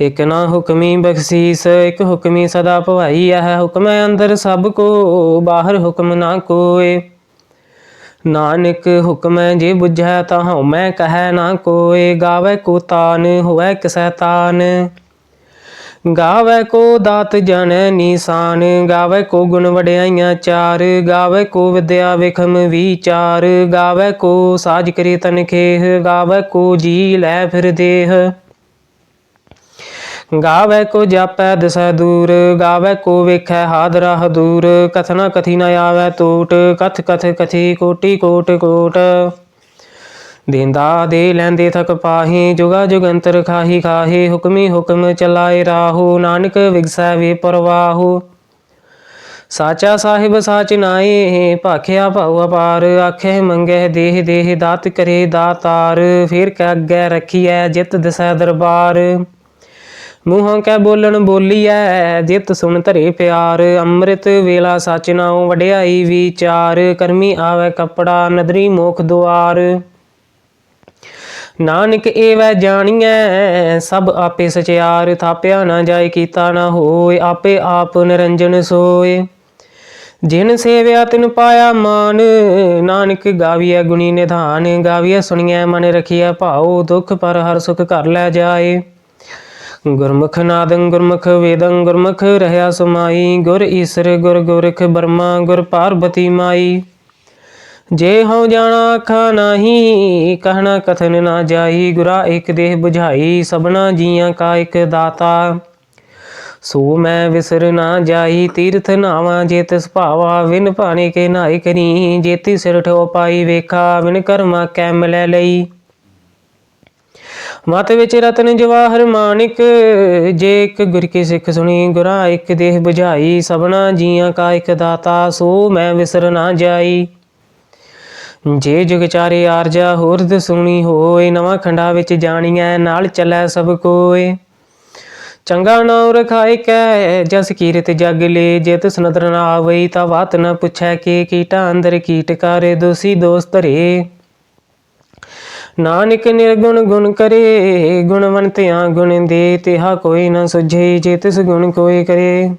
ਇਕ ਨਾ ਹੁਕਮੀ ਬਖਸ਼ੀਸ, ਇਕ ਹੁਕਮੀ ਸਦਾ ਭਵਾਈ ਹੈ ਹੁਕਮ ਅੰਦਰ ਸਭ ਕੋ, ਬਾਹਰ ਹੁਕਮ ਨਾ ਕੋਏ। ਨਾਨਕ ਹੁਕਮ ਜੇ ਬੁਝੈ ਤਾ ਤਾਂ ਹਉਮੈ ਕਹੈ ਨਾ ਕੋਏ, ਗਾਵੇ ਕੋ ਤਾਨ, ਹੋਵੇ ਕਿਸੈ ਤਾਨ ਗਾਵੇ ਕੋ ਦਾਤ ਜਨ ਨੀਸਾਨ, ਗਾਵੇ ਕੋ ਗੁਣ ਵਡਿਆਈਆਂ ਚਾਰ, ਗਾਵੇ ਕੋ ਵਿਦਿਆ ਵਿਖਮ ਵਿਚਾਰ, ਗਾਵੇ ਕੋ ਸਾਜ ਕਰੀ ਤਨ ਖੇਹ ਗਾਵੇ ਕੋ ਜੀ ਲੈ ਫਿਰ ਦੇਹ। ਗਾਵੇ ਕੋ ਜਾਪੈ ਦਸੈ ਦੂਰ, ਗਾਵੇ ਕੋ ਵੇਖੈ ਹਾਦਰਾ ਹਦੂਰ ਕਥਨਾ ਕਥੀ ਨ ਆਵੈ ਟੂਟ ਕਥ ਕਥ ਕਥੀ ਕੋਟੀ ਕੋਟ ਕੋਟ। ਦੇਂਦਾ ਦੇ ਲੈਂਦੇ ਥਕ ਪਾਹੀ, ਜੁਗਾ ਜੁਗੰਤਰ ਖਾਹੀ ਖਾਹੀ, ਹੁਕਮੀ ਹੁਕਮ ਚਲਾਏ ਰਾਹੂ, ਨਾਨਕ ਵਿਗਸੈ ਵੇ ਪਰਵਾਹੂ। ਸਾਚਾ ਸਾਹਿਬ ਸਾਚ ਨਾਏ ਭਾਖਿਆ ਭਉ ਅਪਾਰ, ਆਖੇ ਮੰਗੇ ਦੇਹ ਦੇਹ ਦਾਤ ਕਰੇ ਦਾਤਾਰ, ਫਿਰ ਕੈ ਅੱਗੇ ਰਖੀਐ ਜਿਤ ਦਸੈ ਦਰਬਾਰ। ਮੂੰਹੋਂ ਕੈ ਬੋਲਣ ਬੋਲੀ ਐ, ਜਿਤ ਸੁਣ ਧਰੇ ਪਿਆਰ, ਅੰਮ੍ਰਿਤ ਵੇਲਾ ਸਚ ਨਾਉ ਵਡਿਆਈ ਵਿਚਾਰ, ਕਰਮੀ ਆਵੇ ਕਪੜਾ, ਨਦਰੀ ਮੋਖ ਦੁਆਰ। ਨਾਨਕ ਏਵੈ ਜਾਣੀਐ, ਸਭ ਆਪੇ ਸਚਿਆਰ, ਥਾਪਿਆ ਨਾ ਜਾਏ ਕੀਤਾ ਨਾ ਹੋਏ, ਆਪੇ ਆਪ ਨਿਰੰਜਨ ਸੋਏ। ਜਿਨ ਸੇਵਿਆ ਤਿਨ ਪਾਇਆ ਮਾਨ, ਨਾਨਕ ਗਾਵੀਐ ਗੁਣੀ ਨਿਧਾਨ, ਗਾਵੀਐ ਸੁਣੀਐ ਮਨ ਰਖੀਐ ਭਾਉ, ਦੁਖ ਪਰ ਹਰ ਸੁਖ ਕਰ ਲੈ ਜਾਏ। ਗੁਰਮੁਖ ਨਾਦੰ ਗੁਰਮੁਖ ਵੇਦੰ ਗੁਰਮੁਖ ਰਹਿਆ ਸਮਾਈ, ਗੁਰ ਈਸਰ ਗੁਰ ਗੁਰਖ ਬਰਮਾ, ਗੁਰ ਪਾਰਬਤੀ ਮਾਈ। ਜੇ ਹਉ ਜਾਣਾ ਆਖਾ ਨਾਹੀ, ਕਹਿਣਾ ਕਥਨ ਨਾ ਜਾਈ, ਗੁਰਾ ਇੱਕ ਦੇਹ 부ਝਾਈ ਸਭਨਾ ਜੀਆਂ ਕਾ ਇੱਕ ਦਾਤਾ। ਸੋ ਮੈਂ ਵਿਸਰ ਨਾ ਜਾਈ, ਤੀਰਥ ਨਾਵਾਂ ਜੇ ਤਿਸ ਭਾਵਾ, ਵਿਨ ਭਾਣੇ ਕੇ ਨਾਇ ਕਰੀ ਜੇਤੀ ਸਿਰ ਠੋ ਪਾਈ ਵੇਖਾ, ਵਿਨ ਕਰਮਾ ਕੈ ਮਿਲੈ ਲਈ। ਮਤ ਵਿੱਚ ਰਤਨ ਜਵਾਹਰ ਮਾਨਿਕ ਜੇ ਇੱਕ ਗੁਰ ਕੀ ਸਿੱਖ ਸੁਣੀ, ਗੁਰਾ ਇੱਕ ਦੇਹ 부ਝਾਈ ਸਭਨਾ ਜੀਆਂ ਕਾ ਇੱਕ ਦਾਤਾ, ਸੋ ਮੈਂ ਵਿਸਰ ਨਾ ਜਾਈ। ਜੇ ਜੁਗ ਚਾਰੇ ਆਰਜਾ ਹੋਰਦ ਸੁਣੀ ਹੋਏ, ਨਵਾਂ ਖੰਡਾ ਵਿੱਚ ਜਾਣੀਐ, ਨਾਲ ਚੱਲੈ ਸਭ ਕੋਏ। ਚੰਗਾ ਨਾਮ ਰਖਾਇ ਕੈ, ਜਸ ਕੀਰਤ ਜਗ ਲੇ ਜੇ ਤਿਸ ਨਦਰ ਨਾ ਆਵਈ, ਤਾਂ ਬਾਤ ਨ ਪੁੱਛੈ ਕਿ ਕੀਟਾ ਅੰਦਰ ਕੀਟ ਕਾਰੇ, ਦੋਸੀ ਦੋਸਤ ਰੇ। ਨਾਨਕ ਨਿਰਗੁਣ ਗੁਣ ਕਰੇ, ਗੁਣਵੰਤਿਆਂ ਗੁਣ ਦੇ ਤਿਹਾ ਕੋਈ ਨ ਸੁਝੇ, ਜੇ ਤਿਸ ਗੁਣ ਕੋਈ ਕਰੇ।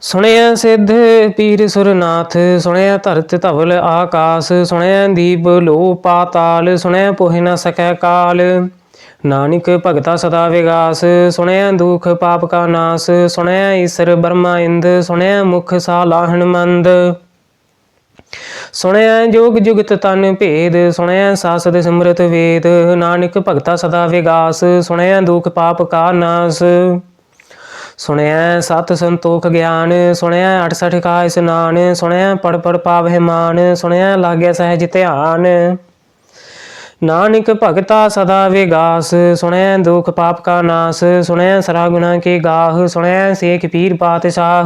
ਸੁਣਿਆ ਸਿੱਧ ਪੀਰ ਸੁਰਨਾਥ, ਸੁਣਿਆ ਧਰਤ ਧਵਲ ਆਕਾਸ, ਸੁਣਿਆ ਦੀਪ ਲੋ ਪਾਤਾਲ, ਸੁਣਿਆ ਪੋਹਿ ਨ ਸਕੈ ਕਾਲ। ਨਾਨਕ ਭਗਤਾ ਸਦਾ ਵਿਗਾਸ, ਸੁਣਿਆ ਦੁਖ ਪਾਪ ਕਾ ਨਾਸ, ਸੁਣਿਆ ਈਸਰ ਬਰਮਾ ਇੰਦ, ਸੁਣਿਆ ਮੁਖ ਸਾਲਾਹਣ ਮੰਦ। ਸੁਣਿਆ ਜੋਗ ਜੁਗਤ ਤਨ ਭੇਦ, ਸੁਣਿਆ ਸਾਸਦ ਸਿਮਰਤ ਵੇਦ, ਨਾਨਕ ਭਗਤਾ ਸਦਾ ਵਿਗਾਸ, ਸੁਣਿਆ ਦੁਖ ਪਾਪ ਕਾ ਨਾਸ। ਸੁਣਿਆ ਸਤ ਸੰਤੋਖ ਗਿਆਨ, ਸੁਣਿਆ 68 ਕਾ ਇਸਨਾਨ ਸੁਣਿਆ ਪੜ ਪੜ ਪਾਵਹਿ ਮਾਨ, ਸੁਣਿਆ ਲਾਗਿਆ ਸਹਿਜ ਧਿਆਨ। ਨਾਨਕ ਭਗਤਾ ਸਦਾ ਵਿਗਾਸ, ਸੁਣਿਆ ਦੁਖ ਪਾਪ ਕਾ ਨਾਸ, ਸੁਣਿਆ ਸਰਾ ਗੁਨਾ ਕੇ ਗਾਹ, ਸੁਣਿਆ ਸੇਖ ਪੀਰ ਪਾਤਸ਼ਾਹ।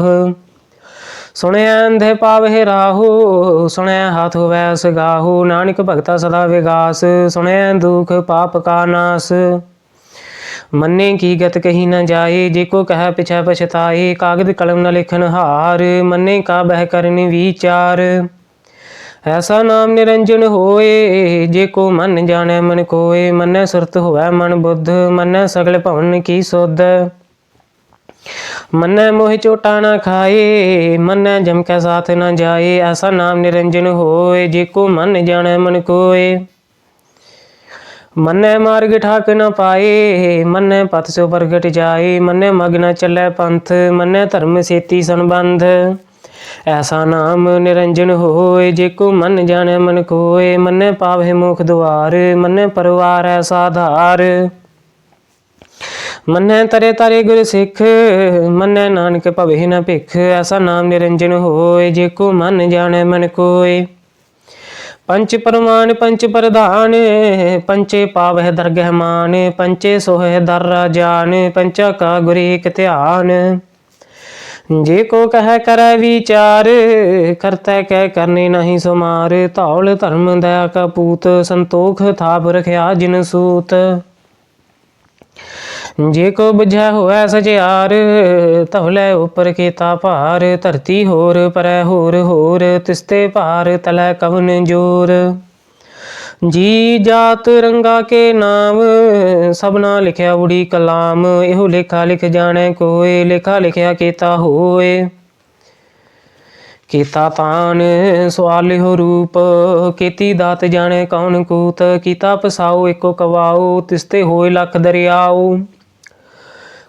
ਸੁਣਿਆ ਅੰਧੇ ਪਾਵਹਿ ਰਾਹੂ, ਸੁਣਿਆ ਹਾਥ ਹੋਵੈ ਸਗਾਹੂ ਨਾਨਕ ਭਗਤਾ ਸਦਾ ਵਿਗਾਸ, ਸੁਣਿਆ ਦੁਖ ਪਾਪ ਕਾ ਨਾਸ। ਮੰਨੇ ਕੀ ਗਤ ਕਹੀ ਨਾ ਜਾਏ, ਜੇ ਕੋ ਕਹਿ ਪਿਛੈ ਪਛਤਾਏ, ਕਾਗਦ ਕਲਮ ਨਾ ਲਿਖਨ ਹਾਰ, ਮੰਨੇ ਕਾ ਬਹਿ ਕਰਨੀ ਵਿਚਾਰ। ਐਸਾ ਨਾਮ ਨਿਰੰਜਨ ਹੋਏ, ਜੇ ਕੋ ਮਨ ਜਾਣੈ ਮਨ ਕੋਏ, ਮੰਨੈ ਸੁਰਤ ਹੋਵੈ ਮਨ ਬੁੱਧ, ਮੰਨੈ ਸਗਲ ਭਵਨ ਕੀ ਸੁਧ। ਮੰਨੈ ਮੋਹਿ ਚੋਟਾ ਨਾ ਖਾਏ, ਮੰਨੈ ਜਮ ਕੈ ਸਾਥ ਨ ਜਾਏ, ਐਸਾ ਨਾਮ ਨਿਰੰਜਨ ਹੋਏ, ਜੇ ਕੋ ਮਨ ਜਾਣੈ ਮਨ ਕੋਏ। ਮੰਨੈ ਮਾਰਗ ਠਾਕ ਨ ਪਾਏ, ਮੰਨੈ ਪਤ ਸੋ ਪ੍ਰਗਟ ਜਾਏ, ਮੰਨੇ ਮਗਨ ਨ ਚੱਲੈ ਪੰਥ, ਮੰਨੈ ਧਰਮ ਸੇਤੀ ਸੰਬੰਧ। ਐਸਾ ਨਾਮ ਨਿਰੰਜਨ ਹੋਏ, ਜੇ ਕੋ ਮਨ ਜਾਣੈ ਮਨ ਕੋਏ, ਮੰਨੇ ਪਾਵਹਿ ਮੁਖ ਦੁਆਰ, ਮੰਨੇ ਪਰਵਾਰ ਐਸਾ ਆਧਾਰ ਮੰਨੈ ਤਰੇ ਤਰੇ ਗੁਰ ਸਿੱਖ, ਮੰਨੈ ਨਾਨਕ ਭਵੇ ਨਾ ਭਿਖ, ਐਸਾ ਨਾਮ ਨਿਰੰਜਨ ਹੋਏ, ਜੇ ਕੋ ਮਨ ਜਾਣੈ ਮਨ ਕੋਏ। ਪੰਚ ਪਰਮਾਨ, ਪੰਚ ਪ੍ਰਧਾਨ, ਪੰਚੇ ਪਾਵਹਿ ਦਰਗਹਿ ਮਾਨ, ਪੰਚੇ ਸੋਹਿ ਦਰ ਰਾਜਾਨ ਪੰਚਾ ਕਾ ਗੁਰ ਏਕ ਧਿਆਨ। ਜੇ ਕੋ ਕਹੈ ਕਰੈ ਵਿਚਾਰ, ਕਰਤੈ ਕਹਿ ਕਰਨੇ ਨਹੀਂ ਸੁਮਾਰ, ਧੌਲ ਧਰਮ ਦਇਆ ਕਾ ਪੂਤ, ਸੰਤੋਖ ਥਾਪ ਰਖਿਆ ਜਿਨ ਸੂਤ। ਜੇ ਕੋ ਬੁਝੈ ਹੋਐ ਸਚਿਆਰ ਤਵਲੇ ਉਪਰ ਕੀਤਾ ਭਾਰ, ਧਰਤੀ ਹੋਰ ਪਰੈ ਹੋਰ ਹੋਰ, ਤਿਸਤੇ ਭਾਰ ਤਲੈ ਕਵਨ ਜੋਰ। ਜੀ ਜਾਤ ਰੰਗਾ ਕੇ ਨਾਮ, ਸਭਨਾ ਲਿਖਿਆ ਉੜੀ ਕਲਾਮ, ਇਹੋ ਲੇਖਾ ਲਿਖ ਜਾਣੈ ਕੋਏ, ਲੇਖਾ ਲਿਖਿਆ ਕੀਤਾ ਹੋਏ। ਕੀਤਾ ਤਾਨ ਸਵਾਲਿਓ ਰੂਪ, ਕੀਤੀ ਦਾਤ ਜਾਣੇ ਕੌਣ ਕੂਤ, ਕੀਤਾ ਪਸਾਉ ਏਕੋ ਕਵਾਓ, ਤਿਸਤੇ ਹੋਏ ਲੱਖ ਦਰਿਆਉ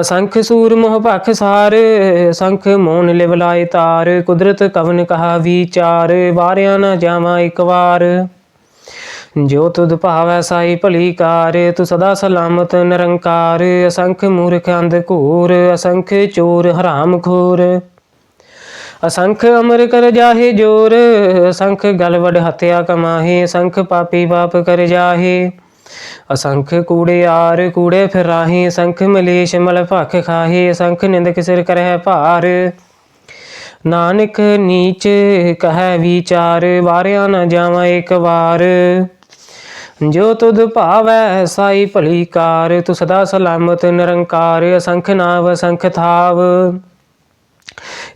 ਅਸੰਖ ਸੂਰ ਮੋਹ ਭਖ ਸਾਰ, ਅਸੰਖ ਮੋਨ ਲਿਵ ਤਾਰ, ਕੁਦਰਤ ਕਵਨ ਕਹਾ ਵਿਚਾਰ, ਵਾਰਿਆ ਨਾ ਜਾਵਾਂ ਇੱਕ ਵਾਰ। ਜੋ ਤੁਧ ਭਾਵੈ ਸਾਈ ਭਲੀ ਕਾਰ, ਤੂੰ ਸਦਾ ਸਲਾਮਤ ਨਿਰੰਕਾਰ, ਅਸੰਖ ਮੂਰਖ ਅੰਧ ਘੂਰ, ਅਸੰਖ ਚੋਰ ਹਰਾਮ ਖੋਰ। ਅਸੰਖ ਅਮਰ ਕਰ ਜਾਹੇ ਜੋਰ, ਅਸੰਖ ਗਲਵੜ ਵਡ ਹਤਿਆ ਕਮਾਹੇ, ਅਸੰਖ ਪਾਪੀ ਬਾਪ ਕਰ ਜਾਹੇ। ਅਸੰਖ ਕੂੜੇ ਆਰ ਕੂੜੇ ਫਿਰਾਹੇ ਅਸੰਖ ਮਲੇਸ਼ ਮਲ ਭਖ ਖਾਹੇ, ਅਸੰਖ ਨਿੰਦਕ ਸਿਰ ਕਰਹਿ ਭਾਰ। ਨਾਨਕ ਨੀਚ ਕਹੈ ਵਿਚਾਰ, ਵਾਰਿਆ ਨ ਜਾਵਾਂ ਇੱਕ ਵਾਰ। ਜੋ ਤੁਧ ਭਾਵੈ ਸਾਈ ਭਲੀ ਕਾਰ, ਤੂੰ ਸਦਾ ਸਲਾਮਤ ਨਿਰੰਕਾਰ, ਅਸੰਖ ਨਾਵ, ਅਸੰਖ ਥਾਵ।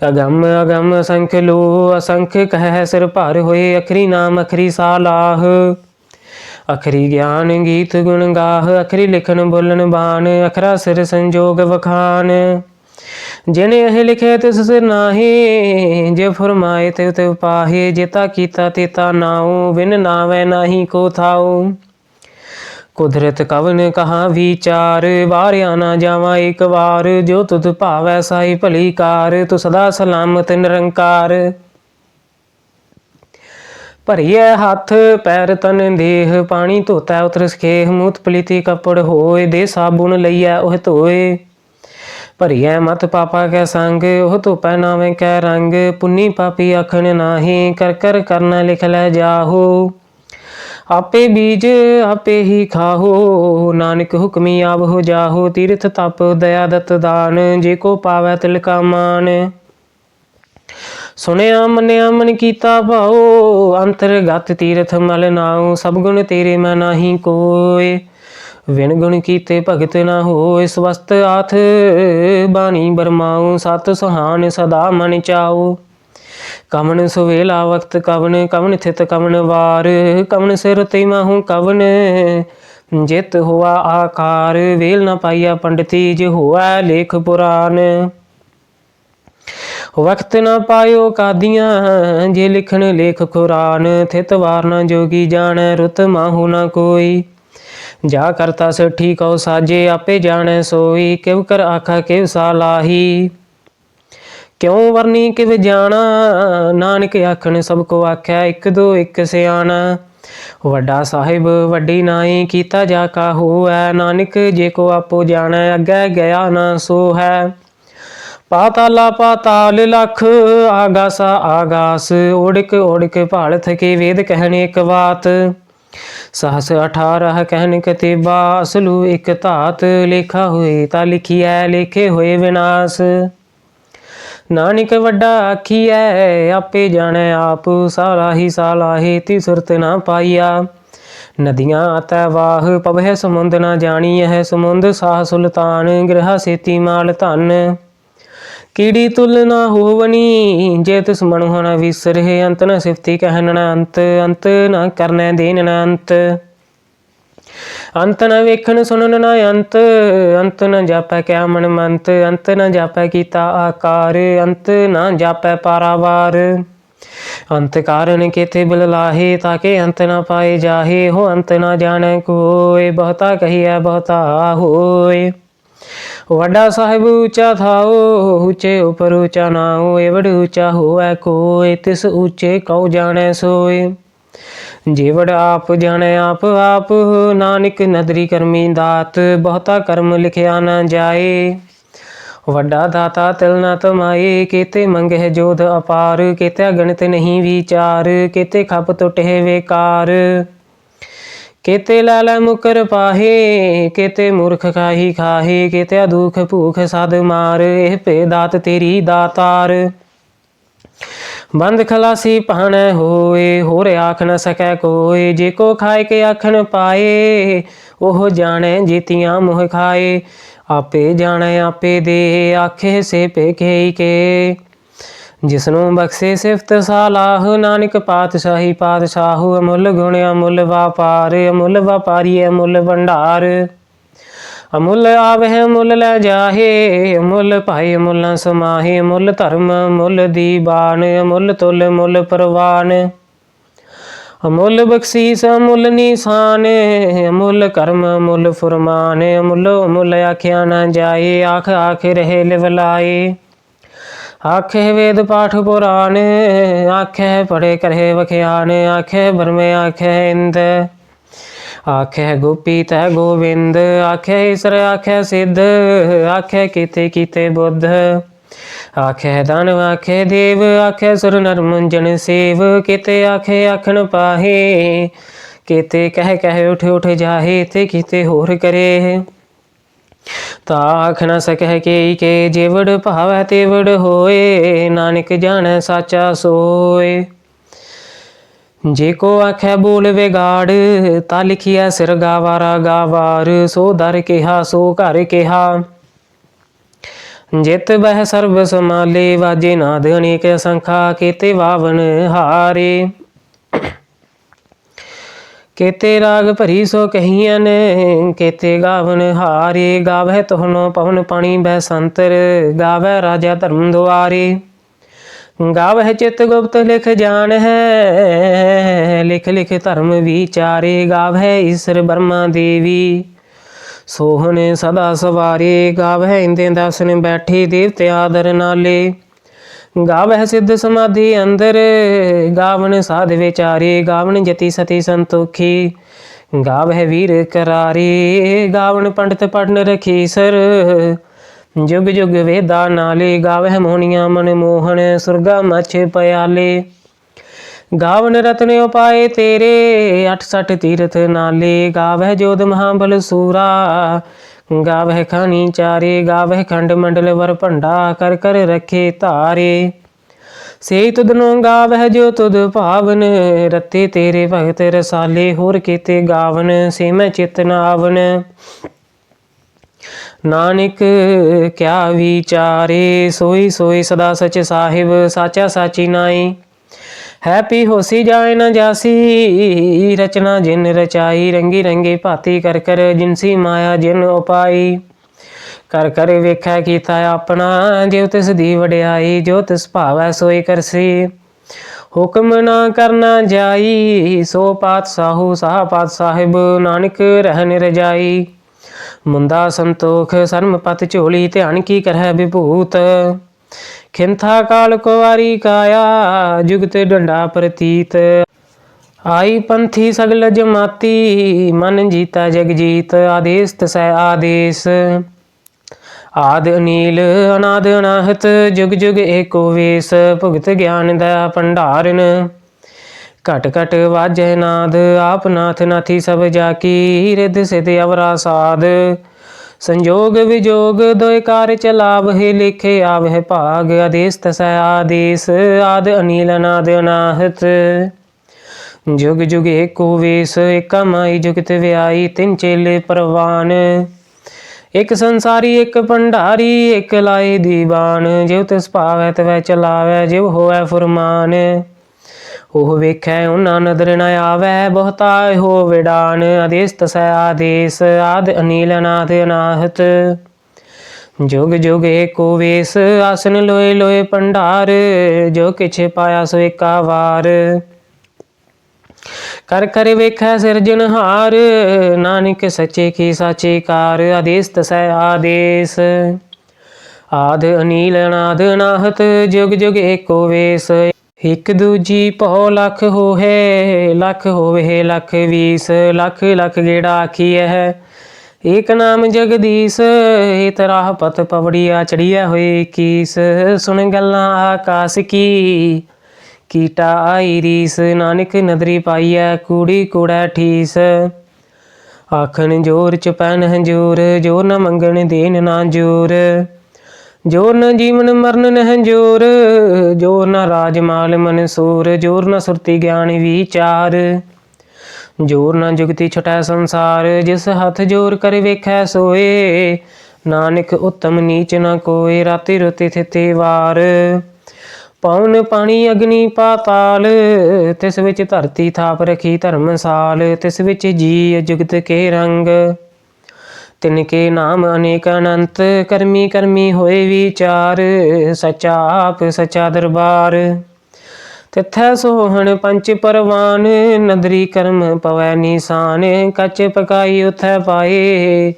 ਅਗੰਮ ਅਗੰਮ ਅਸੰਖ ਲੋ, ਅਸੰਖ ਕਹਿ ਸਿਰ ਭਰ ਹੋਏ, ਅਖਰੀ ਨਾਮ, ਅਖਰੀ ਸਾਲਾਹ ਅਖਰੀ ਗਿਆਨ ਗੀਤ ਗੁਣ ਗਾਹ, ਅਖਰੀ ਲਿਖਣ ਬੋਲਣ ਬਾਣ, ਅਖਰਾ ਸਿਰ ਸੰਜੋਗ ਵਖਾਨ। ਜਿਨੇ ਇਹ ਲਿਖੇ ਤਿਸ ਸਿਰ ਨਾਹੀ, ਜੇ ਫਰਮਾਏ ਤੇ ਤੇ ਪਾਹੇ ਜੇਤਾ ਕੀਤਾ ਤੇਤਾ ਨਾਉ ਬਿਨ ਨਾਵੇ ਨਾਹੀ ਕੋ ਥਾਉ। ਕੁਦਰਤ ਕਵਨ ਕਹਾ ਵਿਚਾਰ, ਵਾਰਿਆ ਨਾ ਜਾਵਾਂ ਇੱਕ ਵਾਰ, ਜੋ ਤੁਧ ਭਾਵੈ ਸਾਈ ਭਲੀ ਕਾਰ, ਤੂੰ ਸਦਾ ਸਲਾਮਤ ਨਿਰੰਕਾਰ। ਭਰੀਏ ਹੱਥ, ਪੈਰ ਤਨ ਦੇਹ, ਪਾਣੀ ਧੋਤਾ ਉਤਰ ਸਖੇਹ, ਮੂਤ ਪਲੀਤੀ ਕੱਪੜ ਹੋਏ, ਦੇ ਸਾਬੁਨ ਲਈਐ ਉਹ ਧੋਏ। ਭਰੀਐ ਮਤ ਪਾਪਾ ਕੈ ਸੰਗ, ਉਹ ਧੋਪੈ ਨਾਵੇਂ ਕੈ ਰੰਗ, ਪੁੰਨੀ ਪਾਪੀ ਆਖਣ ਨਾਹੀ, ਕਰ ਕਰ ਕਰਨਾ ਲਿਖ ਲੈ ਜਾਹੋ। ਆਪੇ ਬੀਜ ਆਪੇ ਹੀ ਖਾਹੋ, ਨਾਨਕ ਹੁਕਮੀ ਆਵ ਹੋ ਜਾਹੋ, ਤੀਰਥ ਤਪ ਦਇਆ ਦਤ ਦਾਨ, ਜੇ ਕੋ ਪਾਵੈ ਤਿਲਕਾ ਮਾਨ। ਸੁਣਿਆ, ਮੰਨਿਆ, ਮਨ ਕੀਤਾ ਭਾਉ ਅੰਤਰਗਤ ਤੀਰਥ ਮਲ ਨਾਉ, ਸਭ ਗੁਣ ਤੇਰੇ ਮੈਂ ਨਾਹੀ ਕੋਏ। ਵਿਣ ਗੁਣ ਕੀਤੇ ਭਗਤ ਨਾ ਹੋਏ ਸਵਸਤ ਆਥ ਬਾਣੀ ਬਰਮਾਉ, ਸਤ ਸੁਹਾਨ ਸਦਾ ਮਨ ਚਾਉ। ਕਵਨ ਸੁਵੇਲਾ ਵਕਤ ਕਵਨ ਕਵਨ ਥਿਤ ਕਵਨ ਵਾਰ। ਕਵਨ ਸਿਰ ਤੇ ਮਾਹੂ ਕਵਨ ਜਿਤ ਹੋਆ ਆਕਾਰ। ਵੇਲ ਨਾ ਪਾਈਆ ਪੰਡਤੀ ਜੇ ਹੋਆ ਲੇਖ ਪੁਰਾਨ। ਵਕਤ ਨਾ ਪਾਇਓ ਕਾਦੀਆਂ, ਜੇ ਲਿਖਣ ਲੇਖ ਕੁਰਾਨ, ਥਿਤ ਵਾਰ ਨਾ ਜੋਗੀ ਜਾਣੈ, ਰੁਤ ਮਾਹੂ ਨਾ ਕੋਈ। ਜਾ ਕਰਤਾ ਸਠੀ ਕਉ ਸਾਜੇ, ਆਪੇ ਜਾਣੈ ਸੋਈ, ਕਿਵ ਕਰ ਆਖਾ ਕਿਵ ਸਾਲਾਹੀ ਕਿਉ ਵਰਨੀ ਕਿਵ ਜਾਣਾ, ਨਾਨਕ ਆਖਣ ਸਭ ਕੋ ਆਖਿਆ, ਇੱਕ ਦੋ ਇੱਕ ਸਿਆਣਾ। ਵੱਡਾ ਸਾਹਿਬ, ਵੱਡੀ ਨਾਈ, ਕੀਤਾ ਜਾ ਕਾ ਹੋਐ, ਨਾਨਕ ਜੇ ਕੋ ਆਪੋ ਜਾਣੈ, ਅੱਗੇ ਗਿਆ ਨਾ ਸੋ ਹੈ ਪਾਤਾਲਾ ਪਾਤਾਲ ਲਖ, ਆਗਾਸਾ, ਆਗਾਸ ਓੜਕ ਓੜਕ ਭਾਲ ਥਕੇ ਵੇਦ ਕਹਿਣੇ ਇੱਕ ਬਾਤ। ਸਹਸ 18 ਕਹਿਣ ਕਤੇਬਾ ਅਸਲੂ ਇਕ ਧਾਤ ਲੇਖਾ ਹੋਏ ਤਾਂ ਲਿਖੀਐ, ਲੇਖੇ ਹੋਏ ਵਿਨਾਸ਼। ਨਾਨਕ ਵੱਡਾ ਆਖੀਐ, ਆਪੇ ਜਾਣੈ ਆਪ ਸਾਰਾ ਹੀ ਸਾਲਾ ਹੀ ਤੀ ਸੁਰਤ ਨਾ ਪਾਈਆ। ਨਦੀਆਂ ਅਤੈ ਵਾਹ, ਪਵਹਿ ਸਮੁੰਦ ਨਾ ਜਾਣੀ ਹੈ ਸਮੁੰਦ ਸਾਹ ਸੁਲਤਾਨ, ਗ੍ਰਹ ਸੇਤੀ ਮਾਲ ਧਨ। ਕੀੜੀ ਤੁਲ ਨਾ ਹੋਵਨੀ, ਜੇ ਤਿਸ ਮਨੁ ਹਨਾ ਵਿਸਰੇ ਅੰਤ ਨ ਸਿਫਤੀ ਕਹਿਣ ਨ ਅੰਤ ਅੰਤ ਨ ਕਰਨੈ ਦੇਨ ਨ ਅੰਤ। ਅੰਤ ਨ ਵੇਖਣ ਸੁਣਨ ਨ ਅੰਤ ਅੰਤ ਨ ਜਾਪੈ ਕਿਆ ਮਨ ਮੰਤ, ਅੰਤ ਨ ਜਾਪੈ ਕੀਤਾ ਆਕਾਰ, ਅੰਤ ਨ ਜਾਪੈ ਪਾਰਾਵਾਰ। ਅੰਤ ਕਾਰਨ ਕੇਤੇ ਬਿਲ ਲਾਹੇ, ਤਾਕੇ ਅੰਤ ਨ ਪਾਏ ਜਾਹੇ, ਹੋ ਅੰਤ ਨ ਜਾਣੈ ਕੋਏ, ਬਹੁਤਾ ਕਹੀਐ ਬਹੁਤਾ ਹੋਏ। ਵੱਡਾ ਸਾਹਿਬ ਉੱਚਾ ਥਾਓ, ਉੱਚੇ ਉਪਰ ਉੱਚਾ ਨਾਉ ਏਵੜ ਉੱਚਾ ਹੋਐ ਕੋਇ ਤਿਸ ਉੱਚੇ ਕਉ ਜਾਣੈ ਸੋਏ। ਜੀਵੜ ਆਪ ਜਾਣੈ, ਆਪ ਆਪ ਨਾਨਕ ਨਦਰੀ ਕਰਮੀ ਦਾਤ, ਬਹੁਤਾ ਕਰਮ ਲਿਖਿਆ ਨਾ ਜਾਏ। ਵੱਡਾ ਦਾਤਾ ਤਿਲ ਨਾ ਤਮਾਏ, ਕੀਤੇ ਮੰਗਹਿ ਜੋਧ ਅਪਾਰ ਕੀਤੇ ਗਣਿਤ ਨਹੀਂ ਵਿਚਾਰ, ਕੀਤੇ ਖਪ ਟੁਟੇ ਵੇਕਾਰ। ਕਿਤੇ ਲਾਲ ਮੁਕਰ ਪਾਹੇ, ਕਿਤੇ ਮੂਰਖ ਖਾਹੀ ਖਾਹੇ ਕੀਤੇ ਦੁਖ ਭੂਖ ਸਦ ਮਾਰ, ਇਹ ਭੇ ਦਾਤ ਤੇਰੀ ਦਾਤਾਰ। ਬੰਦ ਖਲਾਸੀ ਪਾਣੈ ਹੋਏ, ਹੋਰ ਆਖ ਨ ਸਕੈ ਕੋਏ, ਜੇ ਕੋ ਖਾਏ ਕੇ ਆਖਣ ਪਾਏ, ਉਹ ਜਾਣੈ ਜੀਤੀਆਂ ਮੋਹ ਖਾਏ। ਆਪੇ ਜਾਣੈ, ਆਪੇ ਦੇ, ਆਖੇ ਸੇ ਪੇਖੇ ਕੇ। ਜਿਸਨੂੰ ਬਖਸ਼ੇ ਸਿਫਤ ਸਾਲਾਹ, ਨਾਨਕ ਪਾਤਸ਼ਾਹੀ ਪਾਤਸ਼ਾਹ, ਅਮੁੱਲ ਗੁਣ ਅਮੁੱਲ ਵਾਪਾਰ, ਅਮੁੱਲ ਵਪਾਰੀ ਅਮੁੱਲ ਭੰਡਾਰ। ਅਮੁੱਲ ਆਵਹਿ ਮੁੱਲ ਲੈ ਜਾਹੇ, ਅਮੁੱਲ ਭਾਈ ਅਮੁੱਲ ਸਮਾਹੇ, ਅਮੁੱਲ ਧਰਮ ਅਮੁੱਲ ਦੀਬਾਨ ਅਮੁੱਲ ਤੁਲ ਮੁੱਲ ਪਰਵਾਨ। ਅਮੁੱਲ ਬਖਸ਼ੀਸ, ਅਮੁੱਲ ਨੀਸਾਨ, ਅਮੁੱਲ ਕਰਮ ਅਮੁੱਲ ਫੁਰਮਾਨ, ਅਮੁੱਲ ਅਮੁੱਲ ਆਖਿਆ ਨਾ ਜਾਏ, ਆਖ ਆਖ ਰਹੇ ਲਿਵਲਾਏ। ਆਖੇ ਵੇਦ ਪਾਠ ਪੁਰਾਣ, ਆਖੇ ਪੜੇ ਕਰੇ ਵਖਿਆਨ, ਆਖੇ ਬਰਮੇ ਆਖੇ ਇੰਦ। ਆਖੇ ਗੋਪੀ ਤੈ ਗੋਵਿੰਦ ਆਖੇ ਈਸਰ, ਆਖੇ ਸਿੱਧ, ਆਖੇ ਕੀਤੇ ਕੀਤੇ ਬੁੱਧ। ਆਖੇ ਦਾਨ ਆਖੇ ਦੇਵ, ਆਖੇ ਸੁਰ ਨਰ ਮੁੰਜਨ ਸੇਵ, ਕੀਤੇ ਆਖੇ ਆਖਣ ਪਾਹੇ, ਕੀਤੇ ਕਹਿ ਕਹਿ ਉਠ ਉਠ ਜਾਹੇ ਤੇ ਕੀਤੇ ਹੋਰ ਕਰੇ। ਤਾ ਆਖ ਨ ਸਕਹਿ ਕੇ ਕੇ ਜੇਵੜ ਭਾਵੈ ਤੇਵੜ ਹੋਏ, ਨਾਨਕ ਜਾਣੈ ਸਾਚਾ ਸੋਏ। ਜੇ ਕੋ ਆਖੈ ਬੋਲ ਵਿਗਾੜ, ਤਾ ਲਿਖਿਆ ਸਿਰ ਗਾਵਾਰਾ ਗਾਵਾਰ, ਸੋ ਦਰ ਕਿਹਾ, ਸੋ ਘਰ ਕਿਹਾ। ਜਿਤ ਬਹਿ ਸਰਬ ਸਮਾਲੇ ਵਾਜੇ ਨਾਦ ਅਨੇਕ ਸੰਖਾ, ਕੀਤੇ ਵਾਵਨ ਹਾਰੇ। ਕੇਤੇ ਰਾਗ ਭਰੀ ਸੋ ਕਹੀਆਂ ਨੇ, ਕੇਤੇ ਗਾਵਨ ਹਾਰੇ, ਗਾਵਹਿ ਤੋਹਨੋ ਪਵਨ ਪਾਣੀ ਬੈ ਸੰਤਰ ਗਾਵੈ ਰਾਜਾ ਧਰਮ ਦੁਆਰੇ। ਗਾਵਹਿ ਚਿਤ ਗੁਪਤ ਲਿਖ ਜਾਣ ਹੈ ਲਿਖ ਲਿਖ ਧਰਮ ਵਿਚਾਰੇ, ਗਾਵਹਿ ਈਸ਼ਰ ਬਰਮਾ ਦੇਵੀ। ਸੋਹਣ ਸਦਾ ਸਵਾਰੇ, ਗਾਵਹਿ ਇੰਦੇ ਦਸਨ ਬੈਠੇ ਦੇਵਤੇ ਆਦਰ ਨਾਲੇ। ਗਾਵਹਿ ਸਿੱਧ ਸਮਾਧੀ ਅੰਦਰ ਗਾਵਨ ਸਾਧ ਵਿਚਾਰੇ ਗਾਵਨ ਜਤੀ ਸਤੀ ਸੰਤੋਖੀ। ਗਾਵਹਿ ਵੀਰ ਕਰਾਰੇ ਗਾਵਨ ਪੰਡਤ ਪੜਨ ਰਖੀ ਸਰ। ਜੁਗ ਜੁਗ ਵੇਦਾ ਨਾਲੇ, ਗਾਵਹਿ ਮੋਹਣੀਆਂ ਮਨ ਮੋਹਣ, ਸੁਰਗਾ ਮਛ ਪਿਆਲੇ। ਗਾਵਨ ਰਤਨ ਉਪਾਏ ਤੇਰੇ 68 ਤੀਰਥ ਨਾਲੇ। ਗਾਵਹਿ ਜੋਧ ਮਹਾਬਲ ਸੂਰਾ ਗਾਵਹਿ ਖਾਨੀ ਚਾਰੇ, ਗਾਵਹਿ ਖੰਡ ਮੰਡਲ ਵਰ ਭੰਡਾ ਕਰ ਕਰ ਰਖੇ ਧਾਰੇ। ਸੇ ਤੁਧ ਨੂੰ ਗਾਵਹਿ ਜੋ ਤੁਧ ਭਾਵਨ, ਰਤੇ ਤੇਰੇ ਭਗਤ ਰਸਾਲੇ ਹੋਰ ਕੀਤੇ ਗਾਵਨ ਸੇ ਮੈਂ ਚਿਤ ਨ ਆਵਨ। ਨਾਨਕ, ਕਿਆ ਵਿਚਾਰੇ, ਸੋਈ ਸੋਈ ਸਦਾ ਸਚ ਸਾਹਿਬ, ਸਾਚਾ ਸਾਚੀ ਨਾਈ ਹੈਪੀ ਹੋਸੀ ਜਾਏ ਨਾ ਜਾਸੀ, ਰਚਨਾ ਜਿਨ ਰਚਾਈ, ਰੰਗੀ ਰੰਗੀ ਭਾਤੀ ਕਰ ਕਰ ਜਿਨਸੀ ਮਾਇਆ ਜਿਨ ਉਪਾਈ। ਕਰ ਕਰ ਵੇਖਿਆ ਕੀਤਾ ਆਪਣਾ, ਜਿਉ ਤਿਸ ਦੀ ਵਡਿਆਈ ਜੋ ਤਿਸ ਭਾਵੈ ਸੋਈ ਕਰਸੀ। ਹੁਕਮ ਨਾ ਕਰਨਾ ਜਾਈ, ਸੋ ਪਾਤ ਸਾਹੂ ਸਾਹ ਪਾਤ ਸਾਹਿਬ ਨਾਨਕ ਰਹਿ ਰਜਾਈ ਮੁੰਦਾ ਸੰਤੋਖ ਸਰਮ ਪਤ ਝੋਲੀ ਧਿਆਨ ਕੀ ਕਰਹਿ ਵਿਭੂਤ। ਖਿੰਥਾ ਕਾਲ ਕੁਵਾਰੀ ਕਾਇਆ ਜੁਗਤ ਡੰਡਾ ਪ੍ਰਤੀਤ। ਆਈ ਪੰਥੀ ਸਗਲ ਜਮਾਤੀ, ਮਨ ਜੀਤਾ ਜਗ ਜੀਤ, ਆਦੇਸ ਤਸੈ ਆਦੇਸ। ਆਦ ਅਨੀਲ, ਅਨਾਦ ਅਨਾਹਤ, ਜੁਗ ਜੁਗ ਏਕੋ ਵੇਸ, ਭੁਗਤ ਗਿਆਨ ਦਾ ਭੰਡਾਰਨ। ਘਟ ਘਟ ਵਾਜੈ ਨਾਦ, ਆਪ ਨਾਥ ਨਾਥੀ ਸਭ ਜਾ ਕੀ ਰਿਧ ਸਿਧ ਅਵਰਾ ਸਾਧ। ਸੰਜੋਗ ਵਿਜੋਗ ਦੋਇ ਕਾਰ ਚਲਾਵਹਿ ਲਿਖੇ ਆਵਹਿ ਭਾਗ ਆਦੇਸ ਤਸੈ ਆਦੇਸ, ਆਦ ਅਨੀਲ ਅਨਾਦ ਅਨਾਹਤ। ਜੁਗ ਜੁਗ ਏਕੋ ਵੇਸ, ਏਕਾ ਮਾਈ ਜੁਗਤ ਵਿਆਈ, ਤਿੰਨ ਚੇਲੇ ਪਰਵਾਨ। ਇਕ ਸੰਸਾਰੀ, ਇਕ ਭੰਡਾਰੀ, ਇਕ ਲਾਏ ਦੀਵਾਨ। ਜਿਵ ਤਿਸ ਭਾਵੈ, ਤਵੈ ਚਲਾਵੈ ਜਿਵ ਹੋਵੈ ਫੁਰਮਾਨ। ਉਹ ਵੇਖੈ ਉਹਨਾਂ ਨਦਰ ਨ ਆਵੈ, ਬਹੁਤਾ ਹੋ ਵਿਡਾਨ ਆਦੇਸ ਤਸੈ ਆਦੇਸ, ਆਦ ਅਨੀਲ ਅਨਾਥ ਅਨਾਹਤ। ਜੁਗ ਜੁਗ ਏਕੋ ਵੇਸ, ਆਸਨ ਲੋਏ ਲੋਏ ਭੰਡਾਰ, ਜੋ ਕਿਛ ਪਾਇਆ ਸੋ ਏਕਾ ਵਾਰ। ਕਰ ਕਰ ਵੇਖੈ ਸਿਰਜਨਹਾਰ ਨਾਨਕ ਸੱਚੇ ਕੀ ਸਾਚੇ ਕਾਰ ਆਦੇਸ ਤਸੈ ਆਦੇਸ। ਆਦ ਅਨੀਲ ਅਨਾਦ ਅਨਾਹਤ, ਜੁਗ ਜੁਗ ਏਕੋ ਵੇਸ ਇੱਕ ਦੂਜੀ ਭਉ ਲੱਖ ਹੋਏ ਲੱਖ ਹੋਵੇ, ਲੱਖ ਵੀਸ, ਲੱਖ ਲੱਖ ਗੇੜਾ ਆਖੀਐ। ਏਕ ਨਾਮ ਜਗਦੀਸ਼ ਏ ਤਰਾਹ ਪਤ ਪਵੜੀਆ ਚੜੀਆ ਹੋਏ ਕੀਸ। ਸੁਣ ਗੱਲਾਂ ਆਕਾਸ ਕੀ, ਕੀਟਾ ਆਈ ਰੀਸ, ਨਾਨਕ ਨਦਰੀ ਪਾਈਐ, ਕੂੜੀ ਕੂੜਾ ਠੀਸ। ਆਖਣ ਜੋਰ ਚ ਪੈਨ ਹੰਜੂਰ ਜੋਰ ਨ ਮੰਗਣ ਦੇਨ ਨਾ ਜੋਰ। ਜੋਰ ਨ ਜੀਵਨ ਮਰਨ ਨਹ ਜੋਰ ਜੋਰ ਨ ਰਾਜ ਮਾਲ ਮਨਸੂਰ ਜੋਰ ਨ ਸੁਰਤੀ ਗਿਆਨ ਵਿਚਾਰ। ਜੋਰ ਨ ਜੁਗਤੀ ਛਟੈ ਸੰਸਾਰ, ਜਿਸ ਹੱਥ ਜੋਰ ਕਰ ਵੇਖੈ ਸੋਏ, ਨਾਨਕ ਉਤਮ ਨੀਚ ਨ ਕੋਏ, ਰਾਤੀ ਰੁਤੀ ਥਿਤੇ ਵਾਰ। ਪਵਨ ਪਾਣੀ ਅਗਨੀ ਪਾਤਾਲ, ਤਿਸ ਵਿੱਚ ਧਰਤੀ ਥਾਪ ਰਖੀ ਧਰਮਸਾਲ, ਤਿਸ ਵਿੱਚ ਜੀ ਜੁਗਤ ਕੇ ਰੰਗ। ਤਿਨ ਕੇ ਨਾਮ ਅਨੇਕ ਅਨੰਤ, ਕਰਮੀ ਕਰਮੀ ਹੋਏ ਵਿਚਾਰ, ਸਚਾ ਆਪ, ਸਚਾ ਦਰਬਾਰ। ਤਿਥੈ ਸੋਹਣ ਪੰਚ ਪਰਵਾਨ, ਨਦਰੀ ਕਰਮ ਪਵੈ ਨੀਸਾਨ, ਕੱਚ ਪਕਾਈ ਉਥੈ ਪਾਏ।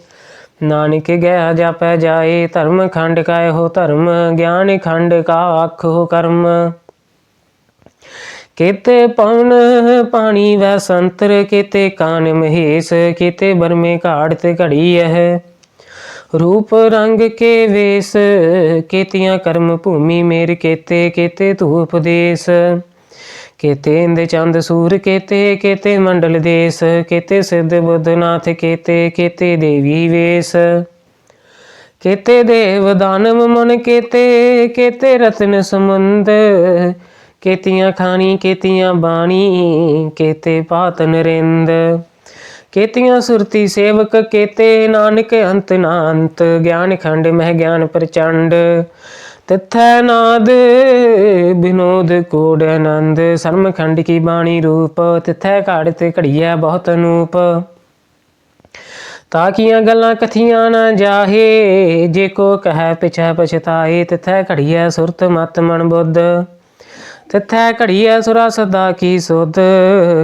ਨਾਨਕ ਗਿਆ ਜਾਪੈ ਜਾਏ, ਧਰਮ ਖੰਡ ਕਾਇ ਹੋ ਧਰਮ, ਗਿਆਨ ਖੰਡ ਕਾ ਆਖ ਹੋ ਕਰਮ। ਕੀਤੇ ਪਵਨ ਪਾਣੀ ਵੈ ਸੰਤਰ, ਕੀਤੇ ਕਾਨ ਮਹੇਸ਼, ਕੀਤੇ ਬਰਮੇ ਘਾੜ ਤੇ ਘੜੀ ਹੈ ਰੂਪ ਰੰਗ ਕੇ ਵੇਸ, ਕੀਤੀਆਂ ਕਰਮ ਭੂਮੀ ਮੇਰ ਕੀਤੇ ਕੀਤੇ ਧੂਪ ਦੇਸ। ਕੀਤੇ ਇੰਦ ਚੰਦ ਸੂਰ ਕੀਤੇ ਕੀਤੇ ਮੰਡਲ ਦੇਸ, ਕੀਤੇ ਸਿੱਧ ਬੁੱਧਨਾਥ ਕੀਤੇ ਕੀਤੇ ਦੇਵੀ ਵੇਸ। ਕੀਤੇ ਦੇਵ ਦਾਨਵ ਮਨ ਕੀਤੇ ਕੀਤੇ ਰਤਨ ਸਮੁੰਦ ਕੇਤੀਆਂ ਖਾਣੀ, ਕੇਤੀਆਂ ਬਾਣੀ, ਕੀਤੇ ਪਾਤ ਨਰਿੰਦ। ਕੇਤੀਆਂ ਸੁਰਤੀ ਸੇਵਕ, ਕੀਤੇ ਨਾਨਕ ਅੰਤ ਨਾ ਗਿਆਨ ਖੰਡ ਮਹਿ ਗਿਆਨ ਪ੍ਰਚੰਡ। ਤਿਥੈ ਨਾਦ ਬਿਨੋਦ ਕੋੜ ਆਨੰਦ। ਸਰਮ ਖੰਡ ਕੀ ਬਾਣੀ ਰੂਪ। ਤਿਥੈ ਘੜ ਤੇ ਘੜੀਐ ਬਹੁਤ ਅਨੂਪ ਤਾਕੀਆਂ ਗੱਲਾਂ ਕਥੀਆਂ ਨਾ ਜਾਹੇ। ਜੇ ਕੋ ਕਹੈ ਪਿਛੈ ਪਛਤਾਏ। ਤਿਥੈ ਘੜੀਐ ਸੁਰਤ ਮਤ ਮਨ ਬੁੱਧ। ਤਿਥੈ ਘੜੀਐ ਸੁਰਾ ਸਦਾ ਕੀ ਸੁਧ,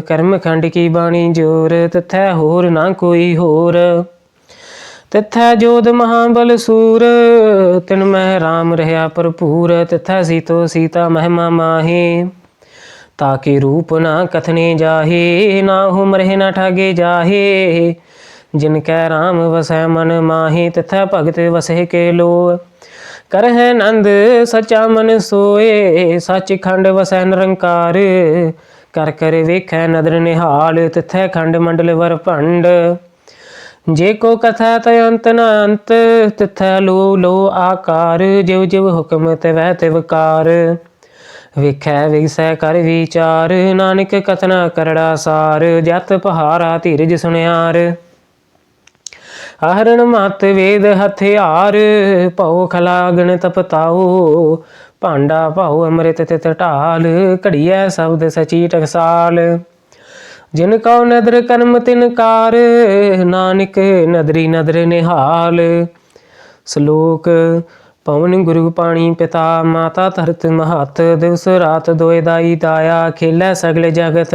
ਕਰਮ ਖੰਡ ਕੀ ਬਾਣੀ ਜੋਰ, ਤਿਥੈ ਹੋਰ ਨਾ ਕੋਈ ਹੋਰ। ਤਿਥੈ ਜੋਧ ਮਹਾਬਲ ਸੂਰ, ਤਿਨ ਮਹਿ ਰਾਮ ਰਹਾ ਭਰਪੂਰ, ਤਿਥੈ ਸੀਤੋ ਸੀਤਾ ਮਹਿਮਾ ਮਾਹੀ। ਤਾਕੇ ਰੂਪ ਨਾ ਕਥਨੇ ਜਾਹੇ, ਨਾ ਹੁਮ ਰਹਿ ਨਾ ਠਾਗੇ ਜਾਹੇ। ਜਿਨ ਕੈ ਰਾਮ ਵਸੈ ਮਨ ਮਾਹੀ, ਤਿਥੈ ਭਗਤ ਵਸਹਿ ਕੇ ਲੋ ਕਰਹਿ ਨੰਦ, ਸਚਾ ਮਨ ਸੋਏ ਸੱਚ ਖੰਡ ਵਸੈ ਨਿਰੰਕਾਰ। ਕਰ ਕਰ ਵੇਖੈ ਨਦਰ ਨਿਹਾਲ, ਤਿਥੈ ਖੰਡ ਮੰਡਲ ਵਰ ਭੰਡ। ਜੇ ਕੋ ਕਥਾ ਤ ਅੰਤ ਨ ਅੰਤ, ਤਿਥੈ ਲੋ ਲੋ ਆਕਾਰ। ਜਿਵ ਜਿਵ ਹੁਕਮ ਤਵੈ ਤਿਵਕਾਰ ਵੇਖੈ ਵਿਸੈ ਕਰ ਵਿਚਾਰ, ਨਾਨਕ ਕਥਨਾ ਕਰੜਾ ਸਾਰ। ਜਤ ਪਹਾਰਾ ਧੀਰਜ ਸੁਣਿਆਰ ਆਹਰਣ ਮਤ ਵੇਦ ਹਥਿਆਰ ਭਉ ਖਲਾਗਣ ਤਪਤਾਉ ਭਾਂਡਾ ਭਉ ਅੰਮ੍ਰਿਤ ਤਿਤ ਢਾਲ, ਘੜੀਐ ਸ਼ਬਦ ਸਚੀ ਟਕਸਾਲ। ਜਿਨ ਕਉ ਨਦਰ ਕਰਮ ਤਿਨ ਕਾਰ, ਨਾਨਕ ਨਦਰੀ ਨਦਰ ਨਿਹਾਲ। ਸ਼ਲੋਕ, ਪਵਨ ਗੁਰੂ ਪਾਣੀ ਪਿਤਾ, ਮਾਤਾ ਧਰਤ ਮਹਤ, ਦਿਵਸ ਰਾਤ ਦੋਇ ਦਾਈ ਦਾਇਆ, ਖੇਲੇ ਸਗਲੇ ਜਗਤ।